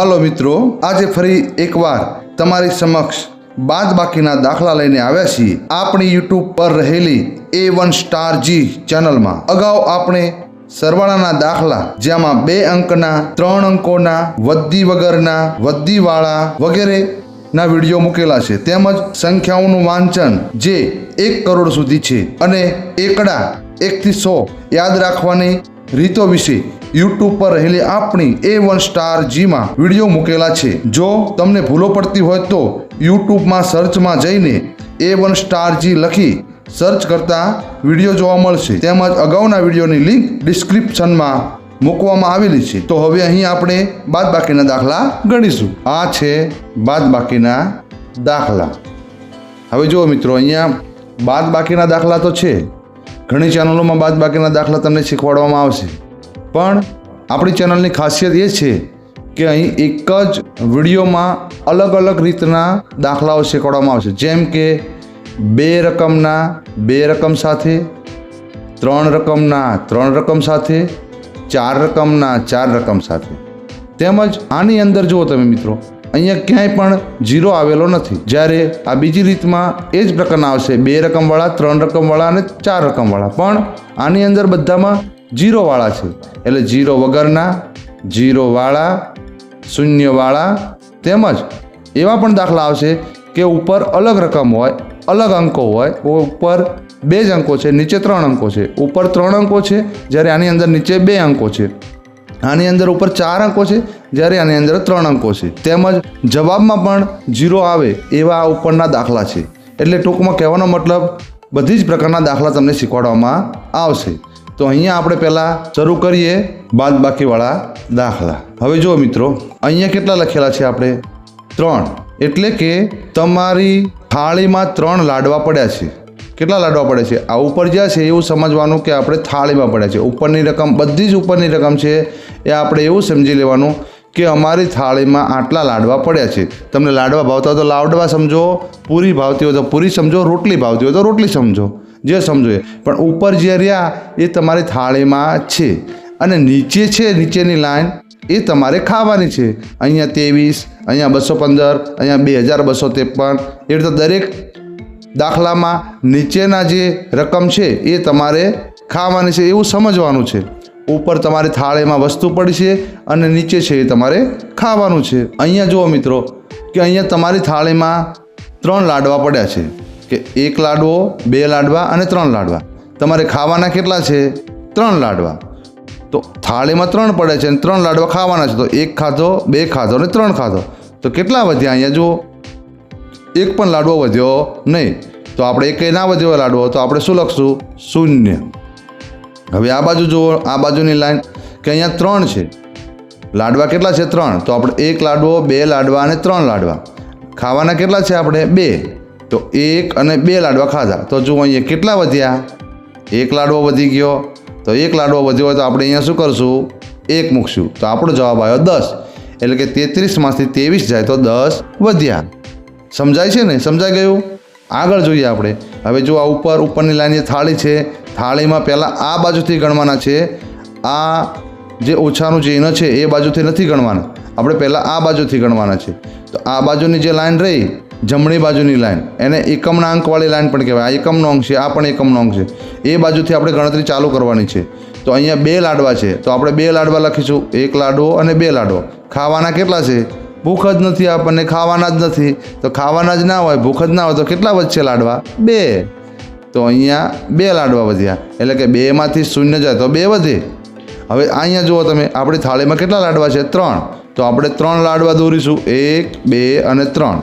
હાલો મિત્રો, આજે ફરી એકવાર તમારી સમક્ષ બાદ બાકીના દાખલા લઈને આવ્યા છીએ આપણી યુટ્યુબ પર રહેલી એ વન સ્ટાર જી ચેનલમાં અગાઉ આપણે સરવાળાના દાખલા, જેમાં બે અંકના, ત્રણ અંકોના વદ્દી વગરના વદ્દીવાળા વગેરે ના વીડિયો મૂકેલા છે. તેમજ સંખ્યાઓનું વાંચન જે એક કરોડ સુધી છે. અને એકડા એકથી સો યાદ રાખવાની રીતો વિશે યુટ્યુબ પર રહેલી આપણી એ વન સ્ટાર જીમાં વીડિયો મૂકેલા છે. જો તમને ભૂલો પડતી હોય તો યુટ્યુબમાં સર્ચમાં જઈને એ વન સ્ટાર જી લખી સર્ચ કરતા વીડિયો જોવા મળશે. તેમજ અગાઉના વિડીયોની લિંક ડિસ્ક્રિપ્શનમાં મૂકવામાં આવેલી છે. તો હવે અહીં આપણે બાદ બાકીના દાખલા ગણીશું. આ છે બાદ બાકીના દાખલા. હવે જુઓ મિત્રો, અહીંયા બાદ બાકીના દાખલા તો છે. ઘણી ચેનલોમાં બાદ બાકીના દાખલા તમને શીખવાડવામાં આવશે. પણ આપણી ચેનલની ખાસિયત એ છે કે અહીં એક જ વિડીયોમાં અલગ અલગ રીતના દાખલાઓ શીખવાડવામાં આવશે. જેમ કે બે રકમના બે રકમ સાથે, ત્રણ રકમના ત્રણ રકમ સાથે, ચાર રકમના ચાર રકમ સાથે. તેમજ આની અંદર જુઓ તમે મિત્રો અહીંયા ક્યાંય પણ જીરો આવેલો નથી. જ્યારે આ બીજી રીતમાં એ જ પ્રકારના આવશે. બે રકમવાળા, ત્રણ રકમવાળા અને ચાર રકમવાળા. પણ આની અંદર બધામાં જીરોવાળા છે. એટલે જીરો વગરના જીરોવાળા શૂન્યવાળા તેમજ એવા પણ દાખલા આવશે કે ઉપર અલગ રકમ હોય, અલગ અંકો હોય, ઉપર બે જ અંકો છે, નીચે ત્રણ અંકો છે. ઉપર ત્રણ અંકો છે, જ્યારે આની અંદર નીચે બે અંકો છે. આની અંદર ઉપર ચાર અંકો છે, જ્યારે આની અંદર ત્રણ અંકો છે. તેમજ જવાબમાં પણ જીરો આવે એવા ઉપરના દાખલા છે. એટલે ટૂંકમાં કહેવાનો મતલબ બધી જ પ્રકારના દાખલા તમને શીખવાડવામાં આવશે. તો અહીંયા આપણે પહેલાં શરૂ કરીએ બાદ બાકીવાળા દાખલા. હવે જુઓ મિત્રો, અહીંયા કેટલા લખેલા છે આપણે? ત્રણ. એટલે કે તમારી થાળીમાં ત્રણ લાડવા પડ્યા છે. કેટલા લાડવા પડે છે? આ ઉપર જ્યાં છે એવું સમજવાનું કે આપણે થાળીમાં પડ્યા છે. ઉપરની રકમ બધી જ ઉપરની રકમ છે એ આપણે એવું સમજી લેવાનું કે અમારી થાળીમાં આટલા લાડવા પડ્યા છે. તમને લાડવા ભાવતા હોય તો લાડવા સમજો, પૂરી ભાવતી હોય તો પૂરી સમજો, રોટલી ભાવતી હોય તો રોટલી સમજો, જે સમજો એ. પણ ઉપર જે રહ્યા એ તમારી થાળીમાં છે અને નીચે છે, નીચેની લાઈન એ તમારે ખાવાની છે. અહીંયા ત્રેવીસ, અહીંયા બસો પંદર, અહીંયા બે હજાર બસો ત્રેપન. એ રીતે દરેક દાખલામાં નીચેના જે રકમ છે એ તમારે ખાવાની છે એવું સમજવાનું છે. ઉપર તમારી થાળીમાં વસ્તુ પડી છે અને નીચે છે એ તમારે ખાવાનું છે. અહીંયા જુઓ મિત્રો કે અહીંયા તમારી થાળીમાં ત્રણ લાડવા પડ્યા છે. કે એક લાડવો, બે લાડવા અને ત્રણ લાડવા. તમારે ખાવાના કેટલા છે? ત્રણ લાડવા. તો થાળીમાં ત્રણ પડે છે અને ત્રણ લાડવા ખાવાના છે. તો એક ખાધો, બે ખાધો અને ત્રણ ખાધો. તો કેટલા વધ્યા અહીંયા જુઓ? એક પણ લાડવો વધ્યો નહીં. તો આપણે એક ના વધ્યો લાડવો, તો આપણે શું લખશું? શૂન્ય. હવે આ બાજુ જુઓ, આ બાજુની લાઈન કે અહીંયા ત્રણ છે. લાડવા કેટલા છે? ત્રણ. તો આપણે એક લાડવો, બે લાડવા અને ત્રણ લાડવા. ખાવાના કેટલા છે આપણે? બે. તો એક અને બે લાડવા ખાધા. તો જુઓ અહીંયા કેટલા વધ્યા? એક લાડવો વધી ગયો. તો એક લાડવો વધ્યો હોય તો આપણે અહીંયા શું કરશું? એક મૂકશું. તો આપણો જવાબ આવ્યો દસ. એટલે કે તેત્રીસમાંથી ત્રેવીસ જાય તો દસ વધ્યા. સમજાય છે ને? સમજાઈ ગયું? આગળ જોઈએ આપણે. હવે જો આ ઉપર, ઉપરની લાઈન જે થાળી છે, થાળીમાં પહેલાં આ બાજુથી ગણવાના છે. આ જે ઓછાનું ચિહ્ન છે, એ બાજુથી નથી ગણવાના. આપણે પહેલાં આ બાજુથી ગણવાના છે. તો આ બાજુની જે લાઈન રહી, જમણી બાજુની લાઈન, એને એકમના અંકવાળી લાઈન પણ કહેવાય. આ એકમનો અંક છે, આ પણ એકમનો અંક છે. એ બાજુથી આપણે ગણતરી ચાલુ કરવાની છે. તો અહીંયા બે લાડવા છે. તો આપણે બે લાડવા લખીશું. એક લાડવો અને બે લાડવો. ખાવાના કેટલા છે? ભૂખ જ નથી, આપણને ખાવાના જ નથી. તો ખાવાના જ ના હોય, ભૂખ જ ના હોય તો કેટલા વધશે લાડવા? બે. તો અહીંયા બે લાડવા વધ્યા. એટલે કે બેમાંથી શૂન્ય જાય તો બે વધે. હવે અહીંયા જુઓ તમે, આપણી થાળીમાં કેટલા લાડવા છે? ત્રણ. તો આપણે ત્રણ લાડવા દોરીશું. એક, બે અને ત્રણ.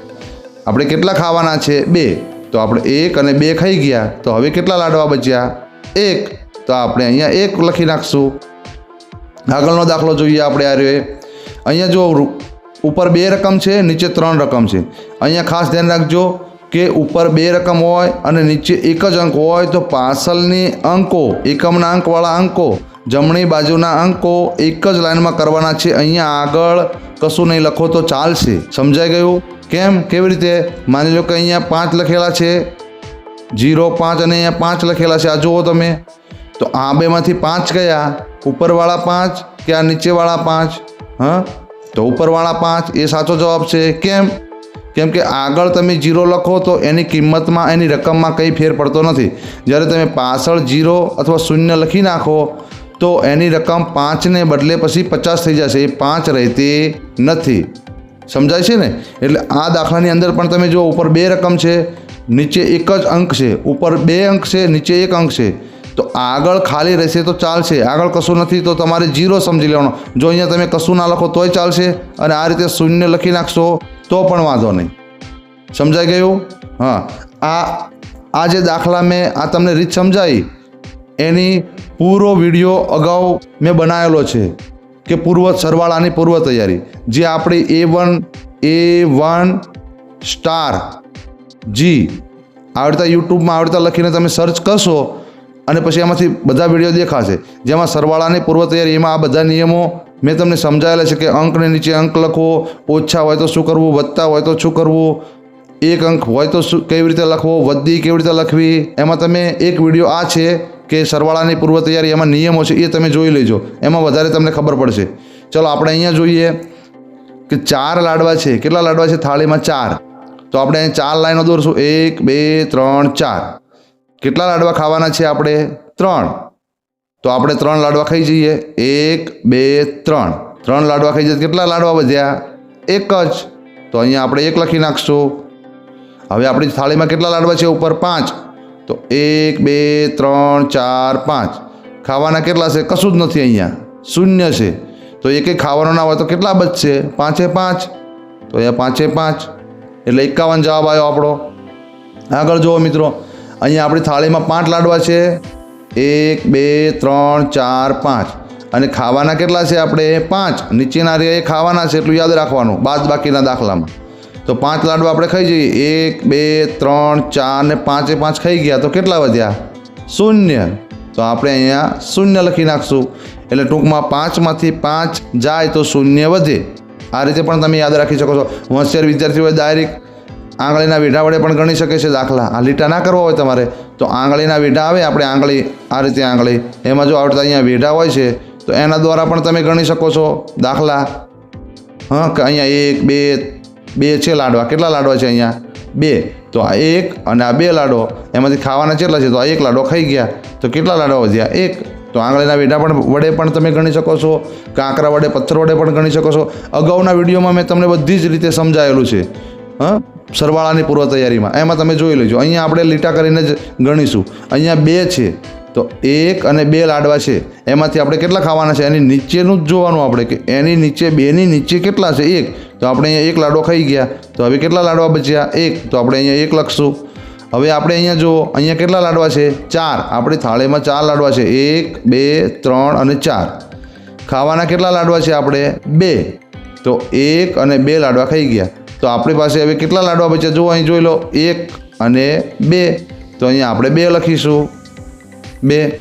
આપણે કેટલા ખાવાના છે? બે. તો આપણે એક અને બે ખાઈ ગયા. તો હવે કેટલા લાડવા બચ્યા? એક. તો આપણે અહીંયા એક લખી નાખશું. આગળનો દાખલો જોઈએ આપણે આ રહ્યો. અહીંયા જો ઉપર બે રકમ છે, નીચે ત્રણ રકમ છે. અહીંયા ખાસ ધ્યાન રાખજો કે ઉપર બે રકમ હોય અને નીચે એક જ અંક હોય તો પાર્સલની અંકો, એકમના અંકવાળા અંકો, જમણી બાજુના અંકો એક જ લાઈનમાં કરવાના છે. અહીંયા આગળ કશું નહીં લખો તો ચાલશે. સમજાઈ ગયું? કેમ? કેવી રીતે? માની લો કે અહીંયા પાંચ લખેલા છે. જીરો, પાંચ અને અહીંયા પાંચ લખેલા છે. આ જુઓ તમે. તો આ બેમાંથી પાંચ કયા ઉપરવાળા પાંચ કે આ નીચેવાળા પાંચ? હા? તો ઉપરવાળા પાંચ એ સાચો જવાબ છે. કેમ? કેમ કે આગળ તમે જીરો લખો તો એની કિંમતમાં, એની રકમમાં કંઈ ફેર પડતો નથી. જ્યારે તમે પાછળ જીરો અથવા શૂન્ય લખી નાખો, તો એની રકમ પાંચને બદલે પછી પચાસ થઈ જશે. એ પાંચ રહેતી નથી. સમજાય છે ને? એટલે આ દાખલાની અંદર પણ તમે જો ઉપર બે રકમ છે, નીચે એક જ અંક છે. ઉપર બે અંક છે, નીચે એક અંક છે. તો આગળ ખાલી રહેશે તો ચાલશે. આગળ કશું નથી તો તમારે જીરો સમજી લેવાનો. જો અહીંયા તમે કશું ના લખો તોય ચાલશે અને આ રીતે શૂન્ય લખી નાખશો તો પણ વાંધો નહીં. સમજાઈ ગયું? હા. આ આ જે દાખલા મેં, આ તમને રીત સમજાવી એની પૂરો વીડિયો અગાઉ મેં બનાવેલો છે કે પૂર્વ સરવાળાની પૂર્વ તૈયારી. જે આપણી A one A one star G આવડતા યુટ્યુબમાં આવડતા લખીને તમે સર્ચ કરશો અને પછી એમાંથી બધા વીડિયો દેખાશે. જેમાં સરવાળાની પૂર્વ તૈયારી એમાં આ બધા નિયમો મેં તમને સમજાયેલા છે કે અંકને નીચે અંક લખવો ઓછા હોય તો શું કરવું, વધતા હોય તો શું કરવું, એક અંક હોય તો શું, કેવી રીતે લખવો વધી કેવી રીતે લખવી, એમાં તમે એક વીડિયો આ છે કે સરવાળાની પૂર્વ તૈયારી, એમાં નિયમો છે, એ તમે જોઈ લેજો. એમાં વધારે તમને ખબર પડશે. ચલો, આપણે અહીંયા જોઈએ કે ચાર લાડવા છે. કેટલા લાડવા છે થાળીમાં? ચાર. તો આપણે અહીંયા ચાર લાઈનો દોરશું. એક, બે, ત્રણ, ચાર. કેટલા લાડવા ખાવાના છે આપણે? ત્રણ. તો આપણે ત્રણ લાડવા ખાઈ જઈએ. એક, બે, ત્રણ. ત્રણ લાડવા ખાઈ જઈએ. કેટલા લાડવા વધ્યા? એક જ. તો અહીંયા આપણે એક લખી નાખશું. હવે આપણી થાળીમાં કેટલા લાડવા છે ઉપર? પાંચ. તો એક, બે, ત્રણ, ચાર, પાંચ. ખાવાના કેટલા છે? કશું જ નથી અહીંયા. શૂન્ય છે. તો એક ખાવાનો ના હોય તો કેટલા બચશે? પાંચે પાંચ. તો અહીંયા પાંચે પાંચ. એટલે એકાવન જવાબ આવ્યો આપણો. આગળ જુઓ મિત્રો. અહીંયા આપણી થાળીમાં પાંચ લાડવા છે. એક, બે, ત્રણ, ચાર, પાંચ. અને ખાવાના કેટલા છે આપણે? પાંચ. નીચેના રે ખાવાના છે એટલું યાદ રાખવાનું, બાદ બાકીના દાખલામાં. તો પાંચ લાડવા આપણે ખાઈ જઈએ. એક, બે, ત્રણ, ચાર ને પાંચે પાંચ ખાઈ ગયા. તો કેટલા વધ્યા? શૂન્ય. તો આપણે અહીંયા શૂન્ય લખી નાખશું. એટલે ટૂંકમાં પાંચમાંથી પાંચ જાય તો શૂન્ય વધે. આ રીતે પણ તમે યાદ રાખી શકો છો. હોશિયાર વિદ્યાર્થીઓએ ડાયરેક્ટ આંગળીના વીઢા વડે પણ ગણી શકે છે દાખલા. આ લીટા ના કરવા હોય તમારે, તો આંગળીના વીઢા આવે, આપણે આંગળી આ રીતે આંગળી. એમાં જો આવડતા અહીંયા વીઢા હોય છે, તો એના દ્વારા પણ તમે ગણી શકો છો દાખલા. હા, કે અહીંયા એક, બે બે છે લાડવા. કેટલા લાડવા છે અહીંયા? બે. તો આ એક અને આ બે લાડો એમાંથી ખાવાના કેટલા છે? તો આ એક લાડો ખાઈ ગયા. તો કેટલા લાડવા વધ્યા? એક. તો આંગળીના વીઢા પણ વડે પણ તમે ગણી શકો છો. કાંકરા વડે, પથ્થર વડે પણ ગણી શકો છો. અગાઉના વિડીયોમાં મેં તમને બધી જ રીતે સમજાયેલું છે. હા? સરવાળાની પૂર્વ તૈયારીમાં એમાં તમે જોઈ લેજો. અહીંયા આપણે લીટા કરીને જ ગણીશું. અહીંયા બે છે. તો એક અને બે લાડવા છે. એમાંથી આપણે કેટલા ખાવાના છે? એની નીચેનું જ જોવાનું આપણે કે એની નીચે, બેની નીચે કેટલા છે? એક. તો આપણે અહીંયા એક લાડવો ખાઈ ગયા. તો હવે કેટલા લાડવા બચ્યા? એક. તો આપણે અહીંયા એક લખશું. હવે આપણે અહીંયા જુઓ. અહીંયા કેટલા લાડવા છે? ચાર. આપણી થાળીમાં ચાર લાડવા છે. એક, બે, ત્રણ અને ચાર. ખાવાના કેટલા લાડવા છે આપણે? બે. તો એક અને બે લાડવા ખાઈ ગયા. તો આપણી પાસે હવે કેટલા લાડવા બચ્યા? જુઓ, અહીં જોઈ લો. એક અને બે. તો અહીંયા આપણે બે લખીશું. બે.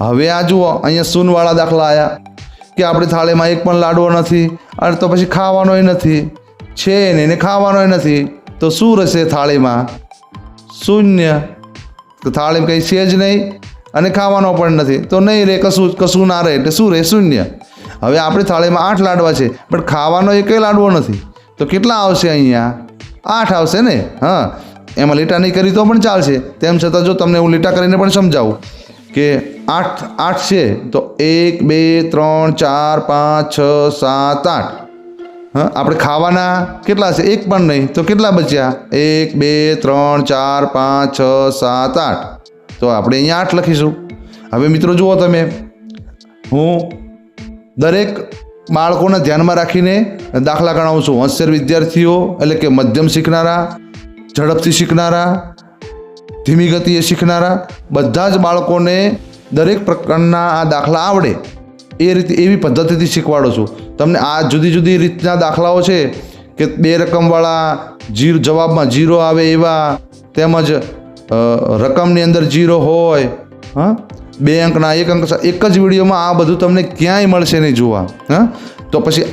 હવે આ જુઓ, અહીંયા શૂનવાળા દાખલા આવ્યા કે આપણી થાળીમાં એક પણ લાડવો નથી, અને તો પછી ખાવાનોય નથી. છે ને, એને ખાવાનોય નથી. તો શું રહેશે થાળીમાં? શૂન્ય. તો થાળીમાં કંઈ છે જ નહીં, અને ખાવાનો પણ નથી. તો નહીં રહે કશું કશું ના રહે. એટલે શું રહે શૂન્ય. હવે આપણી થાળીમાં આઠ લાડવા છે, પણ ખાવાનો એકય લાડવો નથી? તો કેટલા આવશે અહીંયા? આઠ આવશે ને? હા. એમાં લીટા નહીં કરી તો પણ ચાલશે. તેમ છતાં જો તમને હું લીટા કરીને પણ સમજાવું કે આઠ આઠ છે, તો એક, બે, ત્રણ, ચાર, પાંચ, છ, સાત, આઠ. હા, આપણે ખાવાના કેટલા છે? એક પણ નહીં. તો કેટલા બચ્યા? એક, બે, ત્રણ, ચાર, પાંચ, છ, સાત, આઠ. તો આપણે અહીંયા આઠ લખીશું. હવે મિત્રો જુઓ તમે. હું દરેક બાળકોને ધ્યાનમાં રાખીને દાખલા ગણાવું છું. હોશિયાર વિદ્યાર્થીઓ એટલે કે મધ્યમ શીખનારા, ઝડપથી શીખનારા, ધીમી ગતિએ શીખનારા, બધા જ બાળકોને દરેક પ્રકારના આ દાખલા આવડે એ રીતે એવી પદ્ધતિથી શીખવાડું છું. તમને આ જુદી જુદી રીતના દાખલાઓ છે કે બે રકમવાળા જીરો જવાબમાં જીરો આવે એવા તેમજ રકમની અંદર જીરો હોય, હા બે અંકના, એક અંક એક જ વિડીયોમાં આ બધું તમને ક્યાંય મળશે નહીં જોવા. હા? તો પછી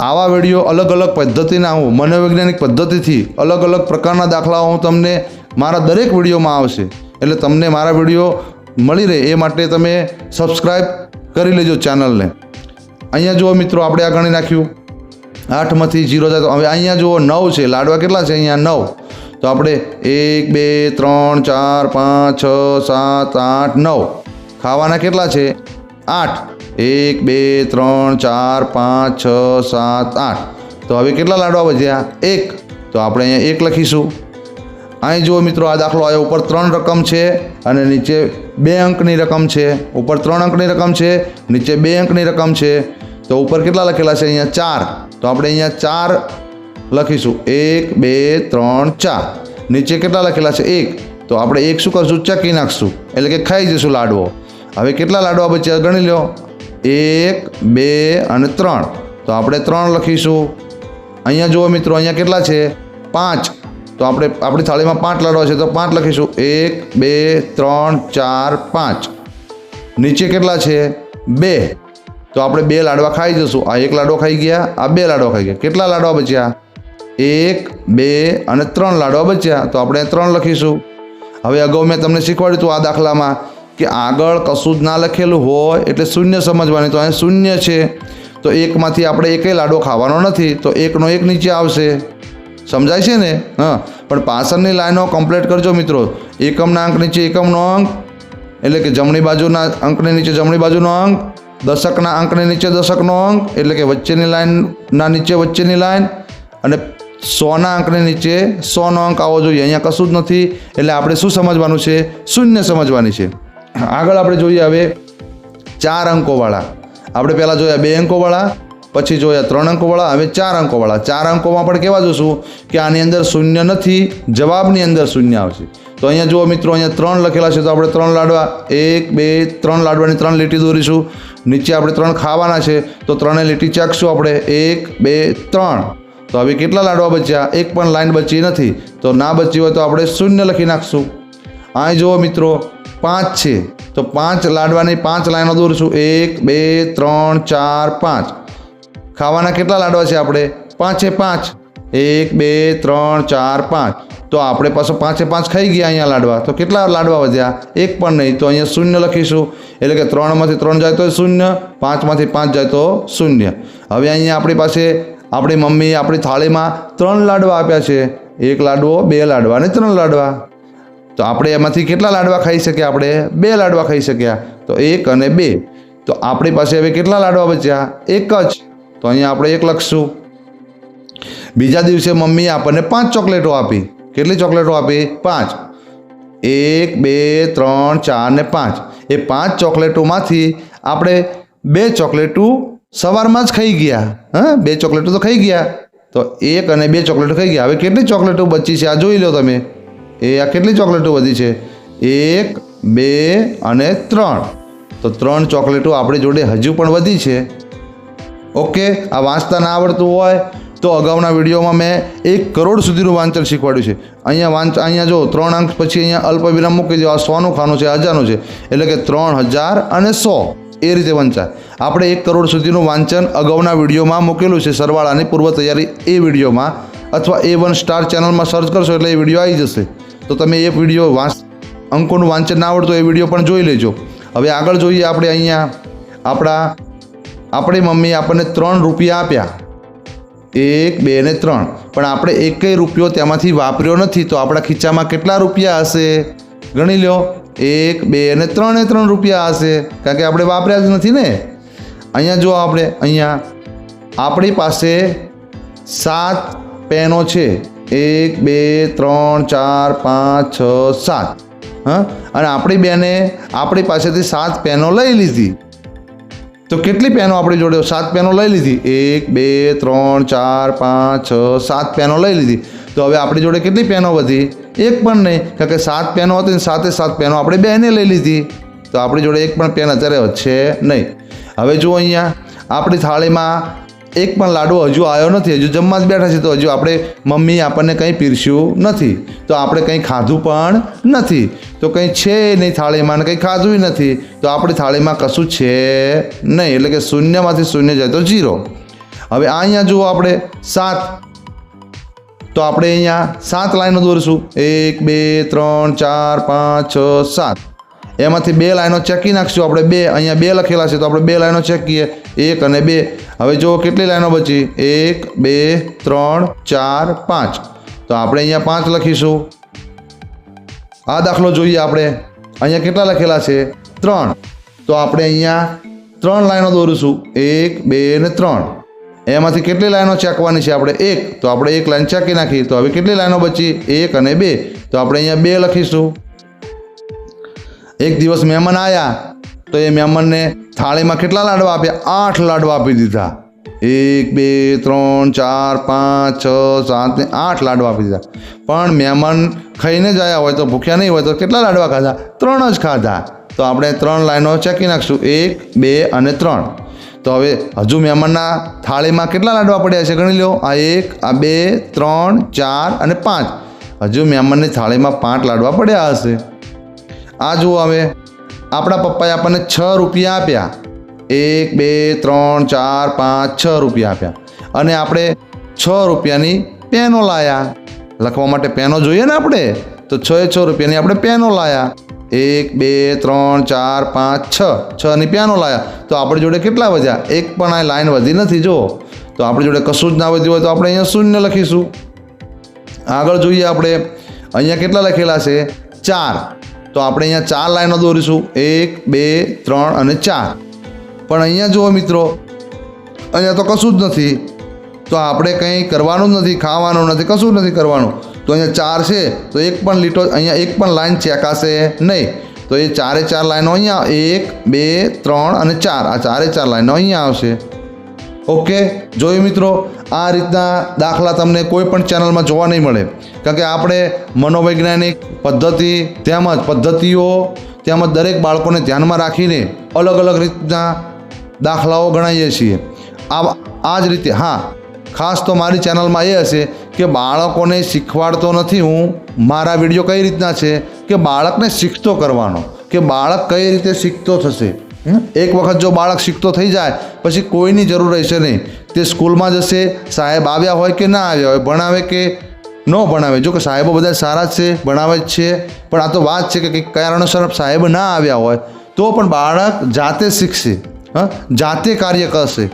આવા વીડિયો અલગ અલગ પદ્ધતિના હું, મનોવૈજ્ઞાનિક પદ્ધતિથી અલગ અલગ પ્રકારના દાખલાઓ હું તમને મારા દરેક વિડીયોમાં આવશે. એટલે તમને મારા વીડિયો મળી રહે, એ માટે તમે સબસ્ક્રાઈબ કરી લેજો ચેનલને. અહીંયા જુઓ મિત્રો, આપણે આ ગણી નાખ્યું. આઠમાંથી જીરો થાય હવે અહીંયા જુઓ નવ છે, લાડવા કેટલા છે અહીંયા? નવ. તો આપણે એક, બે, ત્રણ, ચાર, પાંચ, છ, સાત, આઠ, નવ. ખાવાના કેટલા છે? આઠ. એક, બે, ત્રણ, ચાર, પાંચ, છ, સાત, આઠ. તો હવે કેટલા લાડવા વધ્યા? એક. તો આપણે અહીંયા એક લખીશું. અહીં જુઓ મિત્રો, આ દાખલો આવ્યો. ઉપર ત્રણ રકમ છે અને નીચે બે અંકની રકમ છે. ઉપર ત્રણ અંકની રકમ છે, નીચે બે અંકની રકમ છે. તો ઉપર કેટલા લખેલા છે અહીંયા? ચાર. તો આપણે અહીંયા ચાર લખીશું. એક, બે, ત્રણ, ચાર. નીચે કેટલા લખેલા છે? એક. તો આપણે એક શું કરશું? ચકી નાખશું. એટલે કે ખાઈ જઈશું લાડવો. હવે કેટલા લાડવા બચ્યા ગણી લો એક, બે અને ત્રણ. તો આપણે ત્રણ લખીશું. અહીંયા જુઓ મિત્રો, અહીંયા કેટલા છે? પાંચ. તો આપણે, આપણી થાળીમાં પાંચ લાડવા છે, તો પાંચ લખીશું. એક, બે, ત્રણ, ચાર, પાંચ. નીચે કેટલા છે? બે. તો આપણે બે લાડવા ખાઈ જશું. આ એક લાડવો ખાઈ ગયા, આ બે લાડવા ખાઈ ગયા. કેટલા લાડવા બચ્યા? એક, બે અને ત્રણ લાડવા બચ્યા. તો આપણે ત્રણ લખીશું. હવે અગાઉ મેં તમને શીખવાડ્યું હતું આ દાખલામાં કે આગળ કશું જ ના લખેલું હોય એટલે શૂન્ય સમજવાની. તો અહીં શૂન્ય છે. તો એકમાંથી આપણે એકેય લાડો ખાવાનો નથી, તો એકનો એક નીચે આવશે. સમજાય છે ને? હા. પણ પાછળની લાઈનો કમ્પ્લીટ કરજો મિત્રો. એકમના અંક નીચે એકમનો અંક, એટલે કે જમણી બાજુના અંકની નીચે જમણી બાજુનો અંક, દશકના અંકની નીચે દશકનો અંક, એટલે કે વચ્ચેની લાઈનના નીચે વચ્ચેની લાઈન, અને સોના અંકની નીચે સોનો અંક આવવો જોઈએ. અહીંયા કશું જ નથી, એટલે આપણે શું સમજવાનું છે? શૂન્ય સમજવાની છે. આગળ આપણે જોઈએ હવે ચાર અંકોવાળા. આપણે પહેલાં જોયા બે અંકોવાળા, પછી જોયા ત્રણ અંકોવાળા, હવે ચાર અંકોવાળા. ચાર અંકોમાં પણ કેવા જોશું કે આની અંદર શૂન્ય નથી, જવાબની અંદર શૂન્ય આવશે. તો અહીંયા જુઓ મિત્રો, અહીંયા ત્રણ લખેલા છે, તો આપણે ત્રણ લાડવા. એક, બે, ત્રણ લાડવાની ત્રણ લીટી દોરીશું. નીચે આપણે ત્રણ ખાવાના છે, તો ત્રણે લીટી ચાખશું આપણે. એક, બે, ત્રણ. તો હવે કેટલા લાડવા બચ્યા? એક પણ લાઈન બચી નથી. તો ના બચી હોય તો આપણે શૂન્ય લખી નાખશું. અહીં જુઓ મિત્રો, પાંચ છે. તો પાંચ લાડવાની પાંચ લાઈનો દોરીશું. એક, બે, ત્રણ, ચાર, પાંચ. ખાવાના કેટલા લાડવા છે આપણે? પાંચે પાંચ. એક, બે, ત્રણ, ચાર, પાંચ. તો આપણે પાછો પાંચે પાંચ ખાઈ ગયા અહીંયા લાડવા. તો કેટલા લાડવા વધ્યા? એક પણ નહીં. તો અહીંયા શૂન્ય લખીશું. એટલે કે ત્રણમાંથી ત્રણ જાય તો શૂન્ય, પાંચમાંથી પાંચ જાય તો શૂન્ય. હવે અહીંયા આપણી પાસે આપણી મમ્મી આપણી થાળીમાં ત્રણ લાડવા આપ્યા છે. એક લાડવો, બે લાડવા અને ત્રણ લાડવા. તો આપણે એમાંથી કેટલા લાડવા ખાઈ શક્યા આપણે? બે લાડવા ખાઈ શક્યા. તો એક અને બે. તો આપણી પાસે હવે કેટલા લાડવા બચ્યા? એક જ. તો અહીંયા આપણે એક લખશું. બીજા દિવસે મમ્મીએ આપણને પાંચ ચોકલેટો આપી. કેટલી ચોકલેટો આપી? પાંચ. એક, બે, ત્રણ, ચાર ને પાંચ. એ પાંચ ચોકલેટોમાંથી આપણે બે ચોકલેટો સવારમાં જ ખાઈ ગયા. હા, બે ચોકલેટો તો ખાઈ ગયા. તો એક અને બે ચોકલેટો ખાઈ ગયા. હવે કેટલી ચોકલેટો બચી છે? આ જોઈ લો તમે. એ આ કેટલી ચોકલેટો વધી છે? એક, બે અને ત્રણ. તો ત્રણ ચોકલેટો આપણી જોડે હજુ પણ વધી છે. ઓકે, આ વાંચતા ના આવડતું હોય તો અગાઉના વિડીયોમાં મેં એક કરોડ સુધીનું વાંચન શીખવાડ્યું છે. અહીંયા વાંચ, અહીંયા જો ત્રણ અંક પછી અહીંયા અલ્પ વિરામ મૂકી દો, આ સોનું, ખાનું છે હજારનું છે. એટલે કે ત્રણ હજાર અને સો. એ રીતે વંચાય. આપણે એક કરોડ સુધીનું વાંચન અગાઉના વિડીયોમાં મૂકેલું છે. સરવાળાની પૂર્વ તૈયારી એ વિડીયોમાં અથવા એ વન સ્ટાર ચેનલમાં સર્ચ કરશો એટલે એ વીડિયો આવી જશે. તો તમે એ વીડિયો વાંચ, અંકોનું વાંચન ના આવડતું એ વીડિયો પણ જોઈ લેજો. હવે આગળ જોઈએ આપણે અહીંયા આપણા, આપણી મમ્મી આપણને ત્રણ રૂપિયા આપ્યા. એક, બે ને ત્રણ. પણ આપણે એકેય રૂપિયો તેમાંથી વાપર્યો નથી, તો આપણા ખીચામાં કેટલા રૂપિયા હશે? ગણી લો એક, બે અને ત્રણે ત્રણ રૂપિયા હશે. કારણ કે આપણે વાપર્યા જ નથી ને. અહીંયા જો આપણે, અહીંયા આપણી પાસે સાત પેનો છે. એક, બે, ત્રણ, ચાર, પાંચ, છ, સાત. હા? અને આપણી બેને આપણી પાસેથી સાત પેનો લઈ લીધી. તો કેટલી પેનો આપણી જોડે? સાત પેનો લઈ લીધી. એક, બે, ત્રણ, ચાર, પાંચ, છ, સાત પેનો લઈ લીધી. તો હવે આપણી જોડે કેટલી પેનો વધી? એક પણ નહીં. કારણ કે સાત પેનો હતી ને સાતે સાત પેનો આપણે બેને લઈ લીધી. તો આપણી જોડે એક પણ પેન અત્યારે છે નહીં. હવે જુઓ અહીંયા, આપણી થાળીમાં એક પણ લાડુ હજુ આવ્યો નથી, હજુ જમવા જ બેઠા છે, તો હજુ આપણે મમ્મી આપણને કંઈ પીરસ્યું નથી. તો આપણે કંઈ ખાધું પણ નથી. તો કંઈ છે નહીં થાળીમાં ને કંઈ ખાધું નથી. તો આપણી થાળીમાં કશું છે નહીં, એટલે કે શૂન્યમાંથી શૂન્ય જાય તો જીરો હવે આ અહીંયા જુઓ આપણે સાત. તો આપણે અહીંયા સાત લાઈનો દોરીશું. એક, બે, ત્રણ, ચાર, પાંચ, છ, સાત. એમાંથી બે લાઈનો ચેકી નાખશું. આપણે બે, અહીંયા બે લખેલા છે, તો આપણે બે લાઈનો ચેકીએ. એક અને બે. હવે જુઓ કેટલી લાઈનો બચી? એક, બે, ત્રણ, ચાર, પાંચ. તો આપણે અહીંયા પાંચ લખીશું. આ દાખલો જોઈએ આપણે. અહીંયા કેટલા લખેલા છે? ત્રણ. તો આપણે અહીંયા ત્રણ લાઈનો દોરીશું. એક, બે ને ત્રણ. એમાંથી કેટલી લાઈનો ચેકવાની છે આપણે? એક. તો આપણે એક લાઈન ચેકી નાખી. તો હવે કેટલી લાઈનો બચી? એક અને બે. તો આપણે અહીંયા બે લખીશું. એક દિવસ મહેમાન આવ્યા તો એ મહેમાનને થાળીમાં કેટલા લાડવા આપ્યા? આઠ લાડવા આપી દીધા. એક, બે, ત્રણ, ચાર, પાંચ, છ, સાત, ને આઠ લાડવા આપી દીધા. પણ મહેમાન ખાઈને જ આવ્યા હોય તો, ભૂખ્યા નહીં હોય તો કેટલા લાડવા ખાધા? ત્રણ જ ખાધા. તો આપણે ત્રણ લાઈનો ચેકી નાખશું. એક, બે અને ત્રણ. તો હવે હજુ મહેમાનના થાળીમાં કેટલા લાડવા પડ્યા છે ગણી લો? આ એક, આ બે, ત્રણ, ચાર અને પાંચ. હજુ મહેમાનની થાળીમાં પાંચ લાડવા પડ્યા હશે. આ જુઓ હવે. આપણા પપ્પાએ આપણને છ રૂપિયા આપ્યા. એક, બે, ત્રણ, ચાર, પાંચ, છ રૂપિયા આપ્યા. અને આપણે છ રૂપિયાની પેનો લાયા. લખવા માટે પેનો જોઈએ ને આપણે? તો છ એ છ રૂપિયાની આપણે પેનો લાયા. એક, બે, ત્રણ, ચાર, પાંચ, છ. છની પેનો લાયા. તો આપણી જોડે કેટલા વધ્યા? એક પણ આ લાઈન વધી નથી જો તો આપણી જોડે કશું જ ના વધ્યું હોય તો આપણે અહીંયા શૂન્ય લખીશું. આગળ જોઈએ આપણે. અહીંયા કેટલા લખેલા છે? ચાર. તો આપણે અહીંયા ચાર લાઈનો દોરીશું. એક, બે, ત્રણ અને ચાર. પણ અહીંયા જુઓ મિત્રો, અહીંયા તો કશું જ નથી. તો આપણે કંઈ કરવાનું જ નથી, ખાવાનું નથી, કશું જ નથી કરવાનું. તો અહીંયા ચાર છે, તો એક પણ લીટો, અહીંયા એક પણ લાઈન ચેકાશે નહીં. તો એ ચારે ચાર લાઈનો અહીંયા, એક, બે, ત્રણ અને ચાર. આ ચારે ચાર લાઈનો અહીંયા આવશે. ઓકે? જોયું મિત્રો, આ રીતના દાખલા તમને કોઈ પણ ચેનલમાં જોવા નહીં મળે. કારણ કે આપણે મનોવૈજ્ઞાનિક પદ્ધતિ, તેમજ પદ્ધતિઓ, તેમજ દરેક બાળકોને ધ્યાનમાં રાખીને અલગ અલગ રીતના દાખલાઓ ગણાવીએ છીએ. આ આ જ રીતે, હા, ખાસ તો મારી ચેનલમાં એ હશે કે બાળકોને શીખવાડતો નથી હું, મારા વીડિયો કઈ રીતના છે, કે બાળકને શીખતો કરવાનો, કે બાળક કઈ રીતે શીખતો થશે? એક વખત જો બાળક શીખતો થઈ જાય, પછી કોઈની જરૂર રહેશે નહીં. તે સ્કૂલમાં જશે, સાહેબ આવ્યા હોય કે ના આવ્યા હોય, ભણાવે કે ન ભણાવે. જો કે સાહેબો બધા સારા જ છે, ભણાવે જ છે, પણ આ તો વાત છે કે કંઈક કારણોસર સાહેબ ના આવ્યા હોય, તો પણ બાળક જાતે શીખશે, હા? જાતે કાર્ય કરશે.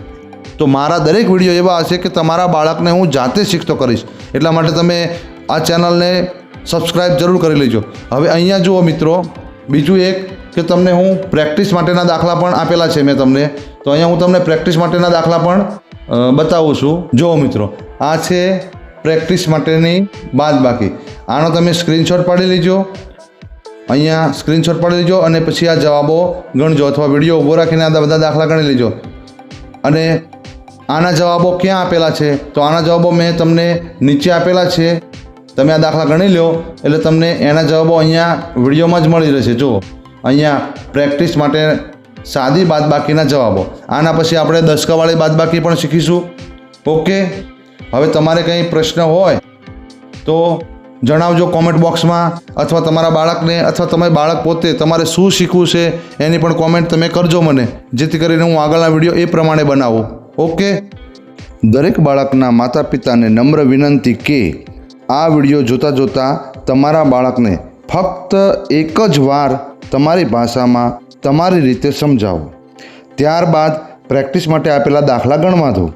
તો મારા દરેક વીડિયો એવા હશે કે તમારા બાળકને હું જાતે શીખતો કરીશ. એટલા માટે તમે આ ચેનલને સબસ્ક્રાઈબ જરૂર કરી લેજો. હવે અહીંયા જુઓ મિત્રો, બીજું એક કે તમને હું પ્રેક્ટિસ માટેના દાખલા પણ આપેલા છે મેં તમને. તો અહીંયા હું તમને પ્રેક્ટિસ માટેના દાખલા પણ બતાવું છું. જુઓ મિત્રો, આ છે પ્રેક્ટિસ માટેની બાદ બાકી આનો તમે સ્ક્રીનશોટ પાડી લેજો. અહીંયા સ્ક્રીનશોટ પાડી લેજો અને પછી આ જવાબો ગણજો અથવા વીડિયો ઊભો રાખીને આ બધા દાખલા ગણી લેજો. અને આના જવાબો ક્યાં આપેલા છે? તો આના જવાબો મેં તમને નીચે આપેલા છે. તમે આ દાખલા ગણી લો એટલે તમને એના જવાબો અહીંયા વિડીયોમાં જ મળી રહેશે. જુઓ. અહીંયા પ્રેક્ટિસ માટે સાદી બાદબાકીના જવાબો. આના પછી આપણે દસકાવાળી બાદબાકી પણ શીખીશું. ઓકે? હવે તમારે કંઈ પ્રશ્ન હોય તો જણાવજો કોમેન્ટ બોક્સમાં અથવા તમારા બાળકને અથવા તમે બાળક પોતે તમારે શું શીખવું છે એની પણ કોમેન્ટ તમે કરજો મને. જેથી કરીને હું આગળના વીડિયો એ પ્રમાણે બનાવું. ઓકે? દરેક બાળકના માતા પિતાને નમ્ર વિનંતી કે આ વીડિયો જોતાં જોતાં તમારા બાળકને ફક્ત એક જ વાર તમારી ભાષામાં તમારી રીતે સમજાવો. ત્યારબાદ પ્રેક્ટિસ માટે આપેલા દાખલા ગણવા દો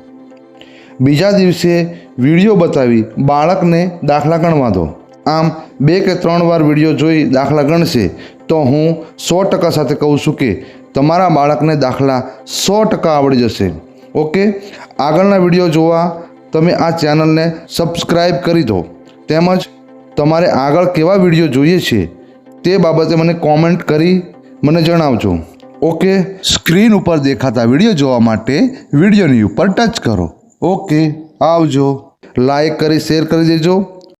બીજા દિવસે વીડિયો બતાવી બાળકને દાખલા ગણવા દો આમ બે કે ત્રણ વાર વીડિયો જોઈ દાખલા ગણશે, તો હું સો ટકા સાથે કહું છું કે તમારા બાળકને દાખલા સો ટકા આવડી જશે. ઓકે? આગળના વીડિયો જોવા તમે આ ચેનલને સબસ્ક્રાઈબ કરી દો. તેમજ તમારે આગળ કેવા વીડિયો જોઈએ છે તે બાબતે મને કોમેન્ટ કરી મને જણાવજો. ઓકે સ્ક્રીન ઉપર દેખાતા વીડિયો જોવા માટે વિડીયોની ઉપર ટચ કરો. ઓકે આવજો. લાઈક કરી શેર કરી દેજો.